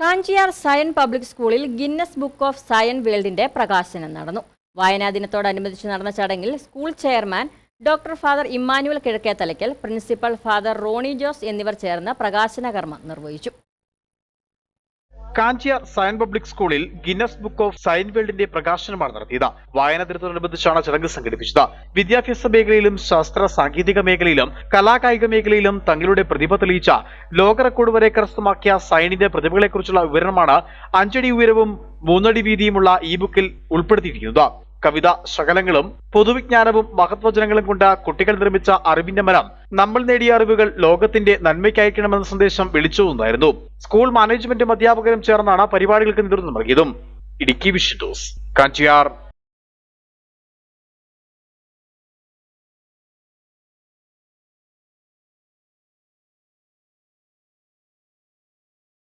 Kanchiyar Zion public സ്കൂളിൽ Guinness book of Zion വേൾഡിന്റെ പ്രകാശനം നടന്നു. വായനാ ദിനത്തോടനുബന്ധിച്ച് നടന്ന ചടങ്ങിൽ school chairman doctor father Emmanuel Kizhakkethalakkal principal father Roni Jose എന്നിവർ ചേർന്ന് പ്രകാശന കർമ്മം നിർവഹിച്ചു. കാഞ്ചിയാർ സയൻ പബ്ലിക് സ്കൂളിൽ ഗിന്നസ് ബുക്ക് ഓഫ് സയൻ വേൾഡിന്റെ പ്രകാശനമാണ് നടത്തിയത്. വായന ദിനത്തോടനുബന്ധിച്ചാണ് ചടങ്ങ് സംഘടിപ്പിച്ചത്. വിദ്യാഭ്യാസ മേഖലയിലും ശാസ്ത്ര സാങ്കേതിക മേഖലയിലും കലാകായിക മേഖലയിലും തങ്ങളുടെ പ്രതിഭ തെളിയിച്ച ലോക റെക്കോർഡ് വരെ കരസ്ഥമാക്കിയ സയനിന്റെ പ്രതിഭകളെക്കുറിച്ചുള്ള വിവരണമാണ് അഞ്ചടി ഉയരവും മൂന്നടി വീതിയുമുള്ള ഈ ബുക്കിൽ ഉൾപ്പെടുത്തിയിരിക്കുന്നത്. കവിത ശകലങ്ങളും പൊതുവിജ്ഞാനവും മഹത്വജനങ്ങളും കൊണ്ട് കുട്ടികൾ നിർമ്മിച്ച അറിവിന്റെ മരം നമ്മൾ നേടിയ അറിവുകൾ ലോകത്തിന്റെ നന്മയ്ക്കയക്കണമെന്ന സന്ദേശം വിളിച്ചോന്നായിരുന്നു സ്കൂൾ മാനേജ്മെന്റും അധ്യാപകരും ചേർന്നാണ് പരിപാടികൾക്ക് നേതൃത്വം നൽകിയതും. ഇടുക്കി വിഷു കാഞ്ചിയാർ.